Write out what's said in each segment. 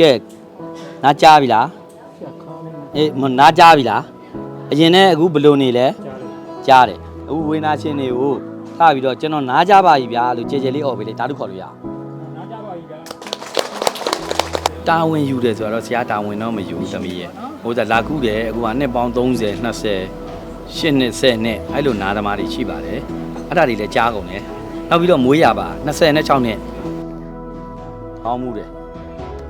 ကဲနားကြားပြီလားအေးမနားကြားပြီလားအရင်နဲ့အခုဘယ်လိုနေလဲကြားတယ်အခုဝေနာရှင်တွေကိုထားပြီးတော့ကျွန်တော်နားကြားပါပြီဗျာလို့ကြဲကြဲလေးអော်ပေးလေဓာတုခေါ်လို့ရအောင်တာဝန်ယူတယ်ဆိုတော့ဆရာတာဝန်တော့မယူဘူးသမီးရဲ့ဟိုကလာကူးတယ်အခုကနှစ်ပေါင်း30 20ရှစ်နှစ်10နှစ်အဲ့လိုနားသမားတွေရှိပါတယ်အဲ့ဒါတွေလည်းကြားကုန်တယ်နောက်ပြီးတော့မွေးရပါ20နဲ့6နှစ်ကောင်းမှုတယ်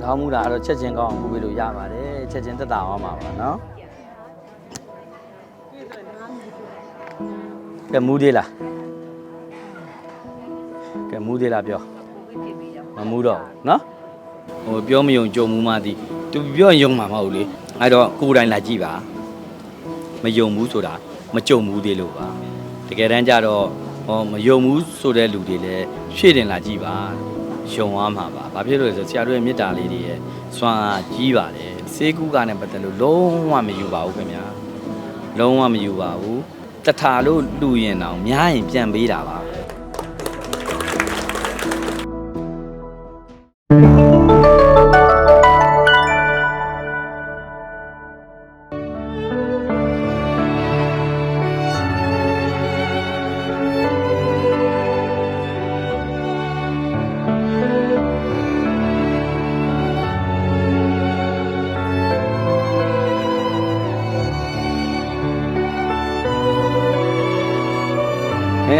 ကောင်းမှုတာအဲ့တော့ချက်ချင်းကောင်းအောင်ကူပေးလို့ရပါတယ်ချက်ချင်းတက်တာအောင်ပါပါနော်ကဲမူးသေးလားကဲမူးသေးလားပြောမမူးတော့ဘူးနော်ဟိုပြောမယုံကြုံမှုမှသည်သူပြောရင်ယုံမှာမဟုတ်လေအဲ့တော့ကိုယ်တိုင်လာကြည့်ပါမယုံဘူးဆိုတာမကြုံဘူးသေးလို့ပါတကယ်တမ်းကျတော့ဟောမယုံဘူးဆိုတဲ့လူတွေလည်းရှေ့တင်လာကြည့်ပါ ယုံသွားမှာပါဘာဖြစ်လို့လဲဆိုဆရာတို့ရဲ့မေတ္တာလေးတွေရဲ့စွမ်းအားကြီးပါတယ်စေကူကနဲ့ပတ်သက်လို့လုံးဝမယူပါဘူးခင်ဗျာလုံးဝမယူပါဘူးတထာလို့လူရင်တောင်များရင်ပြန်ပေးတာပါ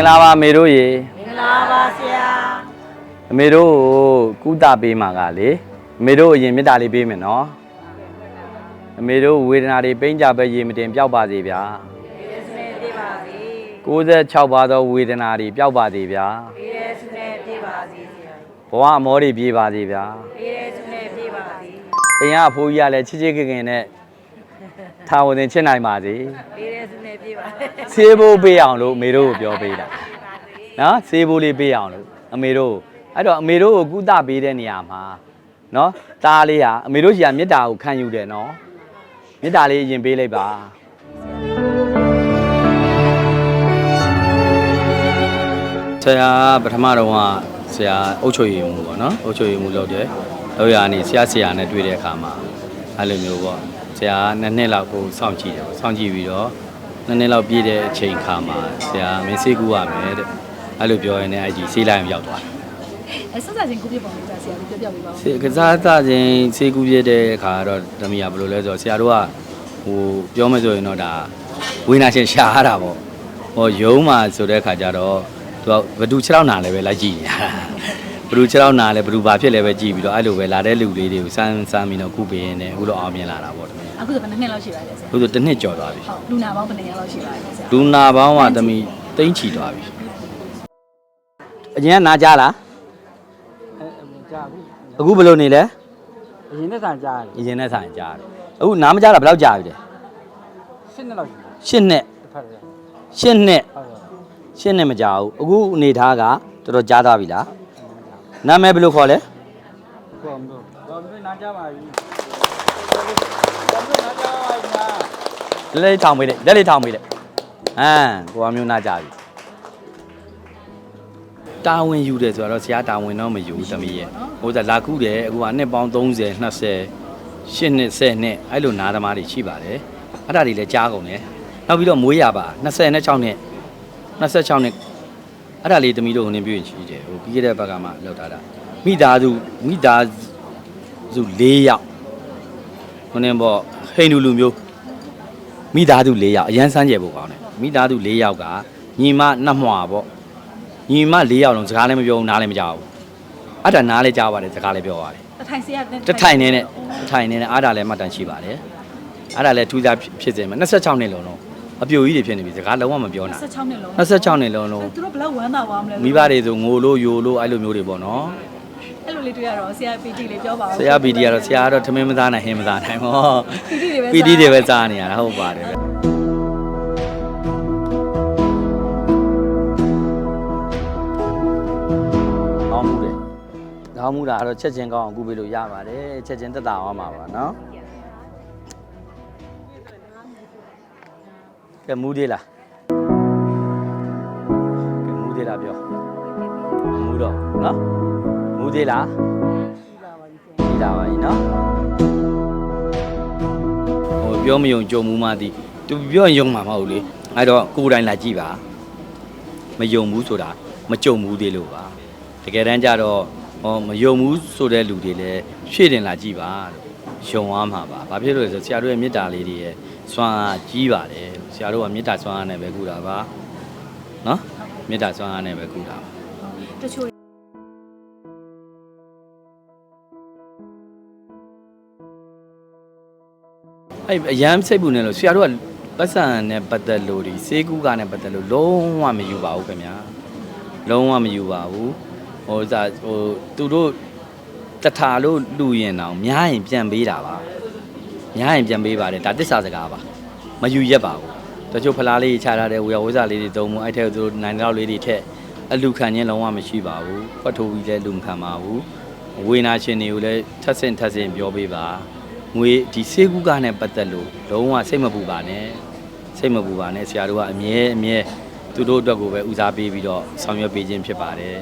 ဂလာပါအမေတို့ရေမင်္ဂလာပါဆရာအမေတို့ကိုကုသပေးမှာကလေအမေတို့အရင်မေတ္တာလေးပေးမယ်နော်အမေတို့ဝေဒနာတွေပိန်းကြပဲရေမတင်ပျောက်ပါစေဗျာဒီရစနေပြပါစေ66ပါးသောဝေဒနာတွေပျောက်ပါစေဗျာဒီရစနေပြပါစေဆရာဘဝအမောတွေပြေပါစေဗျာဒီရစနေပြပါစေအိမ်ကအဖိုးကြီးကလည်းချစ်ချစ်ခင်ခင်နဲ့ ထားဝင်ချစ်နိုင်ပါစေဒီရစနေပြပါစေဆေးဖို့ပေးအောင်လို့အမေတို့ကိုပြောပေးတာနော်ဆေးဖို့လေးပေးအောင်လို့အမေတို့အဲ့တော့အမေတို့ကိုကုသပေးတဲ့နေရာမှာနော်တားလေးဟာအမေတို့ကြီးကမေတ္တာကိုခံယူတယ်နော်မေတ္တာလေးအရင်ပေးလိုက်ပါဆရာပထမတော့ကဆရာအုတ်ချွေရည်မှုပေါ့နော်အုတ်ချွေရည်မှုလုပ်တယ်လောက်ရနေဆရာဆရာနဲ့တွေ့တဲ့အခါမှာအဲ့လိုမျိုးပေါ့ ဆရာနှစ်နှစ်လောက်ကိုစောင့်ကြည့်တယ်ပေါ့စောင့်ကြည့်ပြီးတော့နှစ်နှစ်လောက်ပြည့်တဲ့အချိန်ခါမှာဆရာမင်းစေးကူရမယ်တဲ့အဲ့လိုပြောရင်းနဲ့အဲ့ဒီဆေးလိုက်ရောက်သွားတယ်အဲဆက်စားချင်းကိုပြပုံလေးကြာဆရာလေးပြောပြပေးပါဦးစေကစားသခြင်းစေကူပြတဲ့အခါတော့ဓမီယာဘယ်လိုလဲဆိုတော့ဆရာတို့ကဟိုပြောမယ်ဆိုရင်တော့ဒါဝိညာဉ်ရှင်ရှာရတာပေါ့ဟောယုံမှာဆိုတဲ့အခါကျတော့သူကဘဒူ6နာလည်းပဲလိုက်ကြည့်နေတာဘဒူ6နာလည်းဘဒူဘာဖြစ်လဲပဲကြည့်ပြီးတော့အဲ့လိုပဲလာတဲ့လူလေးတွေကိုစမ်းစမ်းပြီးတော့ခုပေးရင်းနဲ့အခုတော့အောင်မြင်လာတာပေါ့ဓမီယာ အခုဆိုဘယ်နှစ်နှစ်လောက်ရှိပါလဲဆရာအခုဆိုတစ်နှစ်ကျော်သွားပြီဟုတ်လူနာပေါင်းဘယ်နှစ်ယောက်လောက်ရှိပါလဲဆရာလူနာပေါင်းကဓမီတိမ့်ချီသွားပြီအရင်ကနာကြလားကြာပြီအခုဘယ်လိုနေလဲအရင်နဲ့ဆန်ကြာတယ်အရင်နဲ့ဆိုင်ကြားတယ်အခုနားမကြတာဘယ်လောက်ကြာပြီလဲရှင်းနှစ်လောက်ရှိတယ်ရှစ်နှစ်တစ်ဖက်တည်းရှစ်နှစ်ဟုတ်ကဲ့ရှစ်နှစ်မကြာဘူးအခုအနေထားကတော်တော်ကြားသွားပြီလားနာမည်ဘယ်လိုခေါ်လဲကိုမျိုးကိုမျိုး နားကြပါပြီကိုမျိုးနားကြပါပြီညာလက်လေးထောင်ပေးလိုက်လက်လေးထောင်ပေးလိုက်ဟမ်ကိုအမျိုးနာကြပြီတာဝန်ယူတယ်ဆိုတော့ဆရာတာဝန်တော့မယူဘူးသမီးရဲ့ဟိုကလာကူးတယ်အခုကနှစ်ပေါင်း30 20ရှစ်နှစ်10နှစ်အဲ့လိုနားသမားတွေရှိပါတယ်အဲ့ဒါတွေလည်းကြားကုန်တယ်နောက်ပြီးတော့မွေးရပါ20နဲ့6နှစ်26နှစ်အဲ့ဒါလေးသမီးတို့ဟိုနေပြည့်ရှိတယ်ဟိုပြီးခဲ့တဲ့ဘက်ကမှလောက်ထားတာမိသားစုမိသား စု၄ယောက်ဟိုနေပေါ့ဟိန္ဒူလူမျိုးမိသားစု၄ယောက်အရန်စမ်းကြယ်ဖို့ကောင်းတယ်မိသားစု၄ယောက်ကညီမနှစ်မွာပေါ့ညီမ၄ယောက်လုံးစကားလည်းမပြောဘူးနားလည်းမကြောက်ဘူးအဲ့ဒါနားလည်းကြားပါတယ်စကားလည်းပြောပါတယ်တထိုင်ဆရာတထိုင်နေနဲ့တထိုင်နေနဲ့အားဒါလည်းမှတ်တမ်းရှိပါတယ်အဲ့ဒါလည်းထူးခြားဖြစ်စေမှာ26နှစ်လုံးလုံးအပြိုကြီးတွေဖြစ်နေပြီစကားလုံးဝမပြောနိုင်16နှစ်လုံး26နှစ်လုံးလုံးသူတို့ဘယ်လောက်ဝမ်းသာသွားမလဲမိဘတွေဆိုငိုလို့ယိုလို့အဲ့လိုမျိုးတွေပေါ့နော် အဲ့လိုလေးတွေ့ရတော့ဆရာ PT လေးပြောပါဦးဆရာပီတီကတော့ဆရာကတော့ထမင်းမသားနိုင်ဟင်းမသားနိုင်ဟော PT တွေပဲပီတီတွေပဲစားနေရတာဟုတ်ပါတယ်ဗျကောင်းမှုတယ်ကောင်းမှုတာအဲ့တော့ချက်ချင်းကောင်းအောင်ကုပေးလို့ရပါတယ်ချက်ချင်းတက်တာအောင်ပါပါနော်ကဲမူးသေးလားကဲမူးသေးလားပြောမူးတော့နော် မူးသေးလားရှိလာပါပြီလာပါပြီနော်ဟိုပြောမယုံကြုံမှုမှသည်သူပြောရင်ယုံမှာမဟုတ်လေအဲ့တော့ကိုယ်တိုင်လာကြည့်ပါမယုံဘူးဆိုတာမကြုံဘူးသေးလို့ပါတကယ်တမ်းကျတော့ဟောမယုံဘူးဆိုတဲ့လူတွေလည်းရှေ့တင်လာကြည့်ပါလို့ယုံသွားမှာပါဘာဖြစ်လို့လဲဆိုဆရာတို့ရဲ့မေတ္တာလေးတွေရဲ့စွမ်းအားကြီးပါတယ်ဆရာတို့ကမေတ္တာစွမ်းအားနဲ့ပဲကုတာပါနော်မေတ္တာစွမ်းအားနဲ့ပဲကုတာပါတချို့ အဲ့အရန်စိတ်ပူနေလို့ဆရာတို့ကပတ်စံနဲ့ပတ်သက်လို့ဒီစေးကူးကနဲ့ပတ်သက်လို့လုံးဝမယူပါဘူးခင်ဗျာလုံးဝမယူပါဘူးဟိုစာဟိုသူတို့တထာလို့လူရင်တော့များရင်ပြန်ပေးတာပါများရင်ပြန်ပေးပါတယ်ဒါတစ္ဆာစကားပါမယူရက်ပါဘူးတချို့ဖလားလေးခြားထားတဲ့ဝေယဝိဇ္ဇာလေးတွေတုံးမှုအဲ့ထက်သူတို့နိုင်တော့လေးတွေထက်အလူခံခြင်းလုံးဝမရှိပါဘူးဖတ်ထိုးပြီးလည်းလူမခံပါဘူးဝေနာရှင်တွေကိုလည်းထပ်ဆင့်ထပ်ဆင့်ပြောပေးပါ ငွေဒီစေကူကနဲ့ပတ်သက်လို့လုံးဝစိတ်မပူပါနဲ့စိတ်မပူပါနဲ့ဆရာတို့ကအမြဲအမြဲသူတို့အတွက်ကိုပဲဦးစားပေးပြီးတော့ဆောင်ရွက်ပေးခြင်းဖြစ်ပါတယ်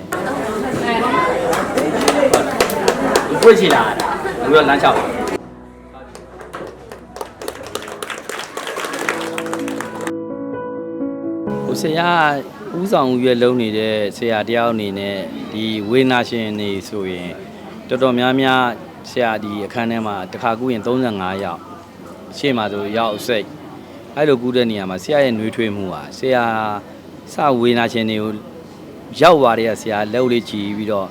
ဒီဖွင့်ချလာတာဘယ်လိုလမ်းလျှောက်လဲဟိုဆရာဦးဆောင်ဦးရွက်လုံးနေတဲ့ဆရာတယောက်အနေနဲ့ဒီဝေနာရှင်နေဆိုရင်တော်တော်များများ ဆရာဒီအခန်းထဲမှာတစ်ခါကူးရင်35ရောက်ရှေ့မှာဆိုရောက်စိတ်အဲ့လိုကူးတဲ့နေရာမှာဆရာရဲ့နှွေးထွေးမှုဟာဆရာစဝေနာရှင်တွေကိုရောက်သွားတဲ့ဆရာလက်ဦးလေးချီပြီးတော့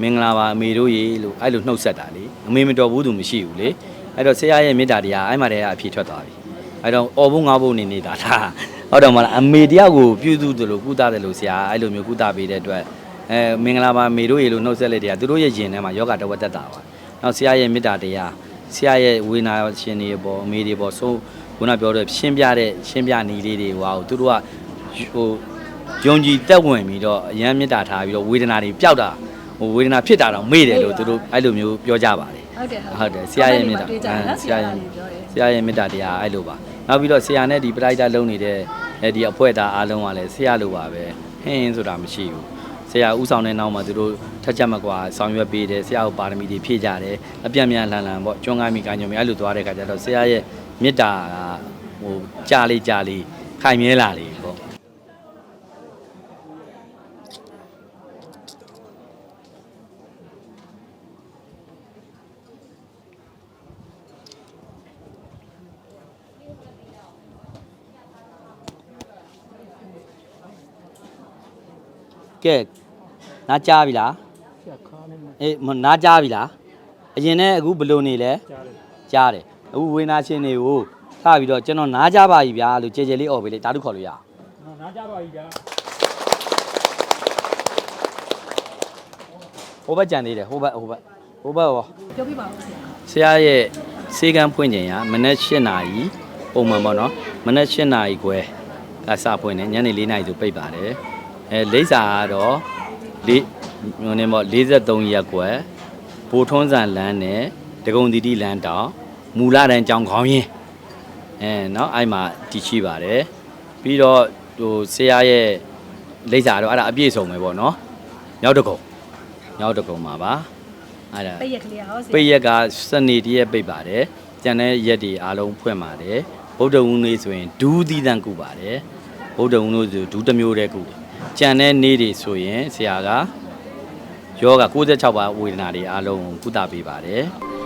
မင်္ဂလာပါအမေတို့ရေလို့အဲ့လိုနှုတ်ဆက်တာလေအမေမတော်ဘူးသူမရှိဘူးလေအဲ့တော့ဆရာရဲ့မေတ္တာတရားအဲ့မှာတည်းကအဖြစ်ထွက်သွားပြီအဲ့တော့အော်ဖို့ငါဖို့နေနေတာဒါဟုတ်တော့မလားအမေတယောက်ကိုပြုစုတယ်လို့ကုသတယ်လို့ဆရာအဲ့လိုမျိုးကုသပေးတဲ့အတွက်အဲမင်္ဂလာပါမေတို့ရေလို့နှုတ်ဆက်လက်တရားသူတို့ရဲ့ယင်ထဲမှာယောဂတဝတ္တတာပါ နောက်ဆရာရဲ့မေတ္တာတရားဆရာရဲ့ဝေနာရှင်တွေပေါ့အမေတွေပေါ့ဆိုခုနပြောတဲ့ရှင်းပြတဲ့ရှင်းပြနေလေးတွေဟွာသူတို့ကဟိုယုံကြည်တက်ဝင်ပြီးတော့အယမ်းမေတ္တာထားပြီးတော့ဝေဒနာတွေပျောက်တာဟိုဝေဒနာဖြစ်တာတော့မေ့တယ်လို့သူတို့အဲ့လိုမျိုးပြောကြပါတယ်ဟုတ်တယ်ဟုတ်တယ်ဆရာရဲ့မေတ္တာတွေ့ကြတယ်နော်ဆဆရာရာရဲ့ကြီးပြောတယ်ဆရာရဲ့မေတ္တာတရားအဲ့လိုပါနောက်ပြီးတော့ဆရာနဲ့ဒီပရိုက်တာလုံးနေတဲ့အဲဒီအဖွဲသားအားလုံးကလည်းဆရာလိုပါပဲဟင်းဆိုတာမရှိဘူး ဆရာဥဆောင်တဲ့နောက်မှာသူတို့ထက်ချက်မကွာဆောင်ရွက်ပေးတယ်ဆရာကိုပါရမီတွေဖြည့်ကြတယ်အပြတ်မြန်လှန်လှန်ပေါ့ကျွမ်းကားမိကညုံမိအဲ့လိုသွားတဲ့ခါကျတော့ဆရာရဲ့မေတ္တာကဟိုကြာလေးကြာလေးခိုင်မြဲလာလေပေါ့ ကဲနားကြားပြီလားဆရာခါနေမှာအေးမနားကြားပြီလားအရင်နဲ့အခုဘယ်လိုနေလဲကြားတယ်ကြားတယ်အခုဝေနာရှင်တွေကိုစပြီးတော့ကျွန်တော်နားကြားပါပြီဗျာလို့ကြဲကြဲလေးអော်ပေးလေတာတုခေါ်လို့ရအောင်နော်နားကြပါပြီဗျာဟိုဘက်ကြံသေးတယ်ဟိုဘက်ဟိုဘက်ဟိုဘက်ရောပြောပြပါဦးဆရာဆရာရဲ့စေကန်းဖွင့်ချိန်ကမနက်၈နာရီပုံမှန်ပေါ့နော်မနက်၈နာရီခွဲကစဖွင့်တယ်ညနေ၄နာရီဆိုပိတ်ပါတယ် အဲလိပ်စာကတော့လေးဟိုနေပေါ့43ရက်ကွယ်ဘိုထွန်းဆန်လမ်းနဲ့ဒဂုံတီတီလမ်းတောင်မူလာတန်းကြောင်ခေါင်းရင်အဲเนาะအဲ့မှာတည်ရှိပါတယ်ပြီးတော့ဟိုဆရာရဲ့လိပ်စာတော့အဲ့ဒါအပြည့်စုံပဲပေါ့နော်မြောက်တကုံမြောက်တကုံမှာပါအဲ့ဒါ ပိတ်ရက်ကလေးဟောဆရာ ပိတ်ရက်ကစနေတရက်ပိတ်ပါတယ်။ကျန်တဲ့ရက်တွေအားလုံးဖွင့်ပါတယ်။ဗုဒ္ဓဝုနေ့ဆိုရင်ဒူးသီးတန်းကုပါတယ်။ဗုဒ္ဓဝုနေ့ဆိုဒူးတစ်မျိုးတည်းကုတယ်။ ကျန်တဲ့နေ့တွေဆိုရင်ဆရာကယောဂ96ပါးဝေဒနာတွေအားလုံးကိုကုသပေးပါတယ်။